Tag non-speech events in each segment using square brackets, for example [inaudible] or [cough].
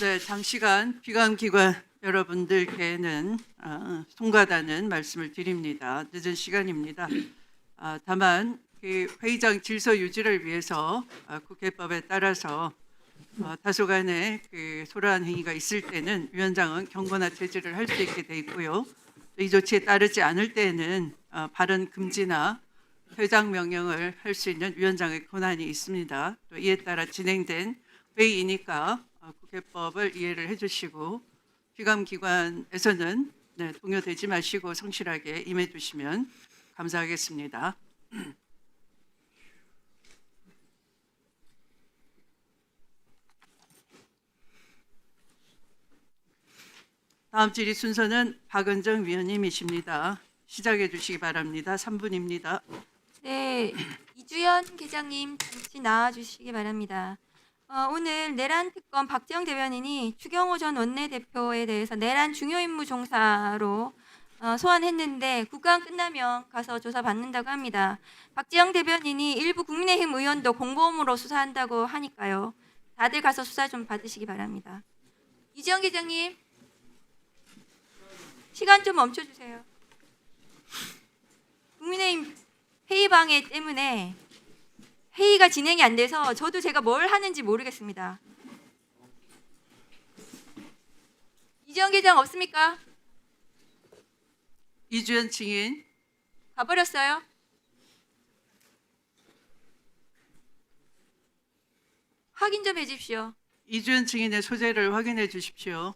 네, 장시간 비감기관 여러분들께는 어, 송가다는 말씀을 드립니다. 늦은 시간입니다. 아, 다만 그 회의장 질서 유지를 위해서 아, 국회법에 따라서 어, 다소간의 그 소란 행위가 있을 때는 위원장은 경고나 제지를 할 수 있게 돼 있고요. 또이 조치에 따르지 않을 때는 어, 발언 금지나 퇴장 명령을 할 수 있는 위원장의 권한이 있습니다. 또 이에 따라 진행된 회의이니까 어, 국회법을 이해를 해주시고 피감기관에서는 네, 동요되지 마시고 성실하게 임해 주시면 감사하겠습니다. [clears throat] 다음 질의 순서는 박은정 위원님이십니다. 시작해 주시기 바랍니다. 3분입니다. 네, [clears throat] 이주연 계장님 잠시 나와 주시기 바랍니다. 어, 오늘 내란 특검 박지영 대변인이 추경호 전 원내대표에 대해서 내란 중요 임무 종사로 어, 소환했는데 국감 끝나면 가서 조사 받는다고 합니다. 박지영 대변인이 일부 국민의힘 의원도 공범으로 수사한다고 하니까요. 다들 가서 수사 좀 받으시기 바랍니다. 이지영 계장님 시간 좀 멈춰주세요. 국민의힘 회의 방해 때문에 회의가 진행이 안 돼서 저도 제가 뭘 하는지 모르겠습니다. 이지영 계장 없습니까? 이주연 증인 가버렸어요? 확인 좀 해주십시오. 이주연 증인의 소재를 확인해 주십시오.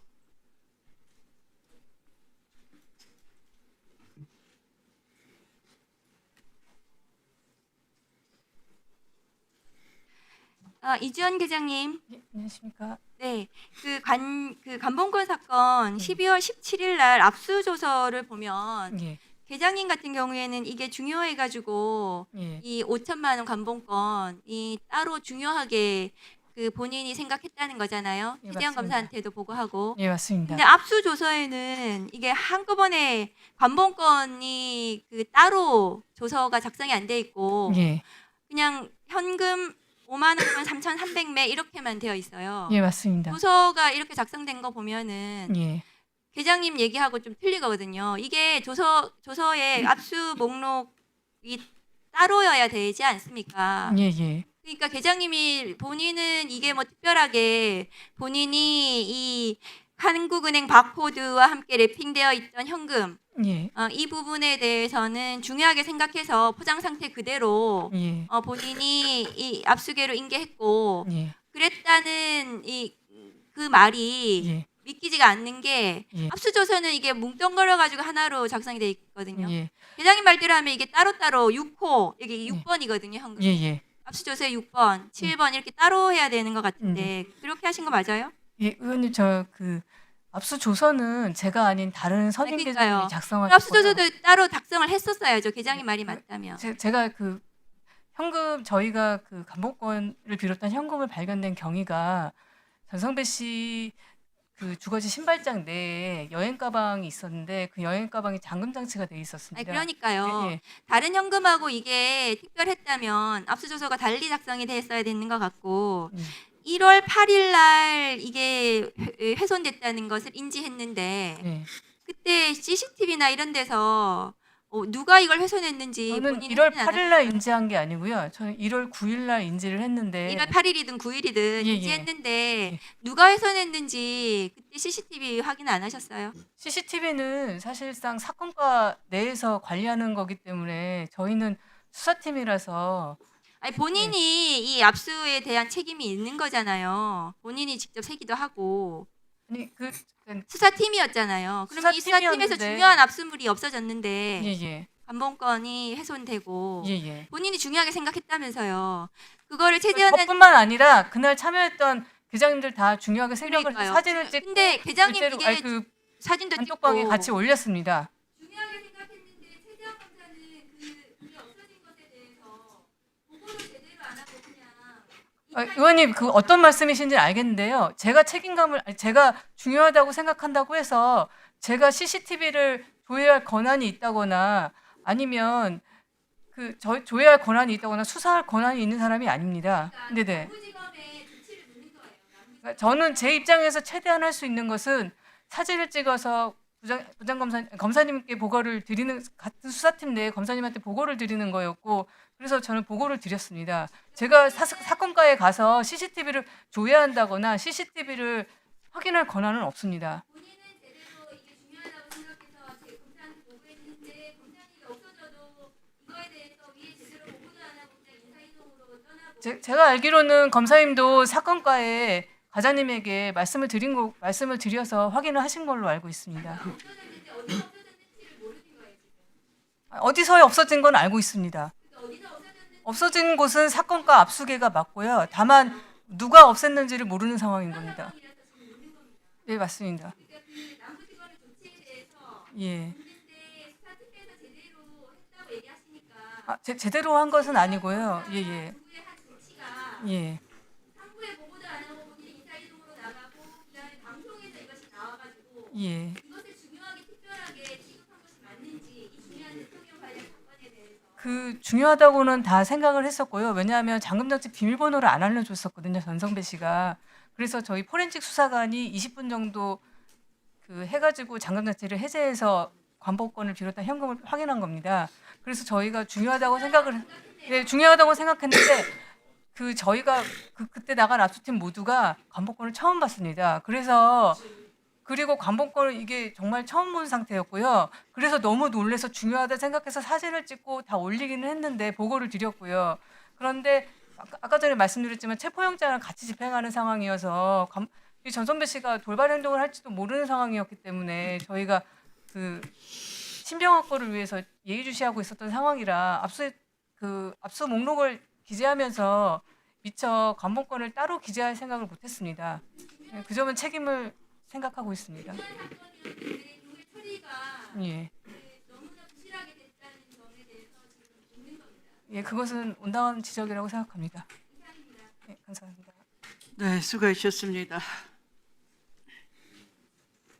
아, 이주연 계장님, 예, 안녕하십니까. 네, 그간그 간봉권 사건 12월 17일 날 압수조서를 보면 예, 계장님 같은 경우에는 이게 중요해가지고 예, 이 5천만 원 감봉권 이 따로 중요하게 그 본인이 생각했다는 거잖아요. 예, 최재형 맞습니다. 검사한테도 보고하고. 예, 맞습니다. 근데 압수조서에는 이게 한꺼번에 감봉권이 그 따로 조서가 작성이 안 돼 있고 예, 그냥 현금 5만 원이면 3,300매 이렇게만 되어 있어요. 예, 맞습니다. 조서가 이렇게 작성된 거 보면은 예, 계장님 얘기하고 좀 틀리거든요. 이게 조서 조서의 압수 목록이 따로여야 되지 않습니까? 예, 예, 그러니까 계장님이 본인은 이게 뭐 특별하게 본인이 이 한국은행 바코드와 함께 랩핑되어 있던 현금 예, 어, 이 부분에 대해서는 중요하게 생각해서 포장 상태 그대로 예, 어, 본인이 이 압수계로 인계했고 예, 그랬다는 이 그 말이 예, 믿기지가 않는 게 예. 압수조서는 이게 뭉뚱그려 가지고 하나로 작성이 돼 있거든요. 예, 회장님 말대로 하면 이게 따로따로 6호 이게 예. 6번이거든요. 현금. 예, 예. 압수조서에 6번, 7번 이렇게 따로 해야 되는 것 같은데 그렇게 하신 거 맞아요? 예, 의원님 저 그 압수 조서는 제가 아닌 다른 선임 그러니까요. 계장님이 작성하셨고요. 압수조서도 따로 작성을 했었어야죠. 계장님 말이 맞다면. 제, 제가 그 현금 저희가 그 감봉권을 비롯한 현금을 발견된 경위가 전성배 씨 그 주거지 신발장 내에 여행 가방이 있었는데 그 여행 가방이 잠금 장치가 돼 아니 있었습니다. 그러니까요. 예, 예. 다른 현금하고 이게 특별했다면 압수조서가 달리 작성이 됐어야 되는 것 같고 음. 1월 8일 날 이게 훼- 훼손됐다는 것을 인지했는데 예. 그때 CCTV나 이런 데서 어, 누가 이걸 훼손했는지 저는 본인이 1월 확인 안 8일 날 인지한 게 아니고요. 저는 1월 9일 날 인지를 했는데 1월 8일이든 9일이든 예, 예. 인지했는데 예. 누가 훼손했는지 그때 CCTV 확인 안 하셨어요? CCTV는 사실상 사건과 내에서 관리하는 거기 때문에 저희는 수사팀이라서 아니 본인이 이 압수에 대한 책임이 있는 거잖아요. 본인이 직접 세기도 하고 아니 그 그- 수사팀이었잖아요. 그럼 이 수사팀에서 수사팀이었는데. 중요한 압수물이 없어졌는데 예예 감봉권이 훼손되고 예예. 본인이 중요하게 생각했다면서요. 그거를 그 최재현은 저뿐만 아니라 그날 참여했던 계장님들 다 중요하게 생각을 해서 그러니까요. 사진을 찍고 근데 계장님 이게 아니, 그 사진도 단톡방에 찍고 같이 올렸습니다. 중요하게 생각했는데 최재현 검사는 그 그게 없어진 것에 대해서 보고를 제대로 안 하고 그냥 어, 의원님 그 어떤 말씀이신지 알겠는데요. 제가 책임감을 아니, 제가 중요하다고 생각한다고 해서 제가 CCTV를 조회할 권한이 있다거나 아니면 그 저, 조회할 권한이 있다거나 수사할 권한이 있는 사람이 아닙니다. 네네. 거예요. 그러니까 저는 제 입장에서 최대한 할 수 있는 것은 사진을 찍어서 부장, 부장 검사 검사님께 보고를 드리는 같은 수사팀 내에 검사님한테 보고를 드리는 거였고 그래서 저는 보고를 드렸습니다. 제가 사, 사건과에 가서 CCTV를 조회한다거나 CCTV를 확인할 권한은 없습니다. 제, 제가 알기로는 검사님도 사건과에 과장님에게 말씀을 드린 거 말씀을 드려서 확인을 하신 걸로 알고 있습니다. 없어졌는데 어디서 없어졌는지를 모르는 거예요 지금. 어디서 없어진 건 알고 있습니다. 없어진 곳은 사건과 압수계가 맞고요. 다만 누가 없앴는지를 모르는 상황인 겁니다. 네 맞습니다. 예. 아, 제, 제대로 한 것은 아니고요. 예 예. 예. 서그 중요하다고는 다 생각을 했었고요. 왜냐하면 잠금장치 비밀번호를 안 알려줬었거든요. 전성배 씨가. 그래서 저희 포렌식 수사관이 20분 정도 그 해가지고 잠금장치를 해제해서 관복권을 비롯한 현금을 확인한 겁니다. 그래서 저희가 중요하다고 생각을 했- 네, 중요하다고 생각했는데 그 저희가 그 그때 나간 압수팀 모두가 관복권을 처음 봤습니다. 그래서 그리고 관복권을 이게 정말 처음 본 상태였고요. 그래서 너무 놀래서 중요하다 생각해서 사진을 찍고 다 올리기는 했는데 보고를 드렸고요. 그런데 아까, 전에 말씀드렸지만 체포영장을 같이 집행하는 상황이어서 관- 이 전선배 씨가 돌발 행동을 할지도 모르는 상황이었기 때문에 저희가 그 신병 확보를 위해서 예의주시하고 있었던 상황이라 압수 그 압수 목록을 기재하면서 미처 관복권을 따로 기재할 생각을 못했습니다. 네, 그 점은 책임을 생각하고 있습니다. 예. 예, 그것은 온당한 지적이라고 생각합니다. 예, 감사합니다. 네, 수고하셨습니다.